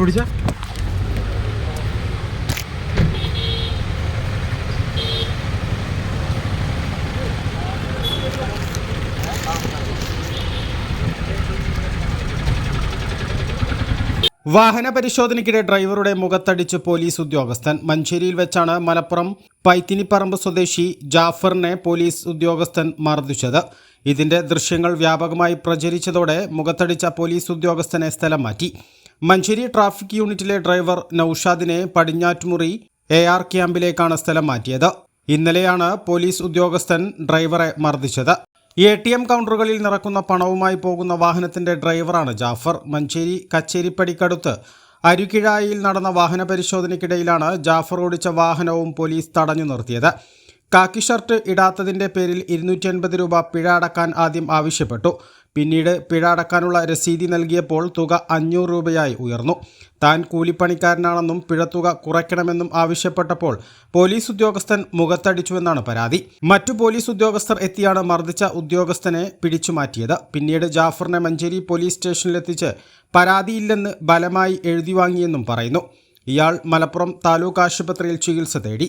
പിടിച്ച. വാഹന പരിശോധനയ്ക്കിടെ ഡ്രൈവറുടെ മുഖത്തടിച്ച് പോലീസ് ഉദ്യോഗസ്ഥൻ. മഞ്ചേരിയിൽ വെച്ചാണ് മലപ്പുറം പൈത്തിനിപ്പറമ്പ് സ്വദേശി ജാഫറിനെ പോലീസ് ഉദ്യോഗസ്ഥൻ മർദ്ദിച്ചത്. ഇതിന്റെ ദൃശ്യങ്ങൾ വ്യാപകമായി പ്രചരിച്ചതോടെ മുഖത്തടിച്ച പോലീസ് ഉദ്യോഗസ്ഥനെ സ്ഥലം മാറ്റി. മഞ്ചേരി ട്രാഫിക് യൂണിറ്റിലെ ഡ്രൈവർ നൌഷാദിനെ പടിഞ്ഞാറ്റുമുറി എ ആർ ക്യാമ്പിലേക്കാണ് സ്ഥലം മാറ്റിയത്. ഇന്നലെയാണ് പോലീസ് ഉദ്യോഗസ്ഥൻ ഡ്രൈവറെ മർദ്ദിച്ചത്. എ ടി എം കൗണ്ടറുകളിൽ നിറക്കുന്ന പണവുമായി പോകുന്ന വാഹനത്തിന്റെ ഡ്രൈവറാണ് ജാഫർ. മഞ്ചേരി കച്ചേരിപ്പടിക്കടുത്ത് അരുക്കിഴായിൽ നടന്ന വാഹന പരിശോധനയ്ക്കിടയിലാണ് ജാഫർ ഓടിച്ച വാഹനവും പോലീസ് തടഞ്ഞു നിർത്തിയത്. കാക്കി ഷർട്ട് ഇടാത്തതിന്റെ പേരിൽ ഇരുന്നൂറ്റി അൻപത് രൂപ പിഴ അടക്കാൻ ആദ്യം ആവശ്യപ്പെട്ടു. പിന്നീട് പിഴ അടക്കാനുള്ള രസീതി നൽകിയപ്പോൾ തുക അഞ്ഞൂറ് രൂപയായി ഉയർന്നു. താൻ കൂലിപ്പണിക്കാരനാണെന്നും പിഴത്തുക കുറയ്ക്കണമെന്നും ആവശ്യപ്പെട്ടപ്പോൾ പോലീസ് ഉദ്യോഗസ്ഥൻ മുഖത്തടിച്ചുവെന്നാണ് പരാതി. മറ്റു പോലീസ് ഉദ്യോഗസ്ഥർ എത്തിയാണ് മർദ്ദിച്ച ഉദ്യോഗസ്ഥനെ പിടിച്ചു മാറ്റിയത്. പിന്നീട് ജാഫറിനെ മഞ്ചേരി പോലീസ് സ്റ്റേഷനിലെത്തിച്ച് പരാതിയില്ലെന്ന് ബലമായി എഴുതി വാങ്ങിയെന്നും പറയുന്നു. ഇയാൾ മലപ്പുറം താലൂക്ക് ആശുപത്രിയിൽ ചികിത്സ തേടി.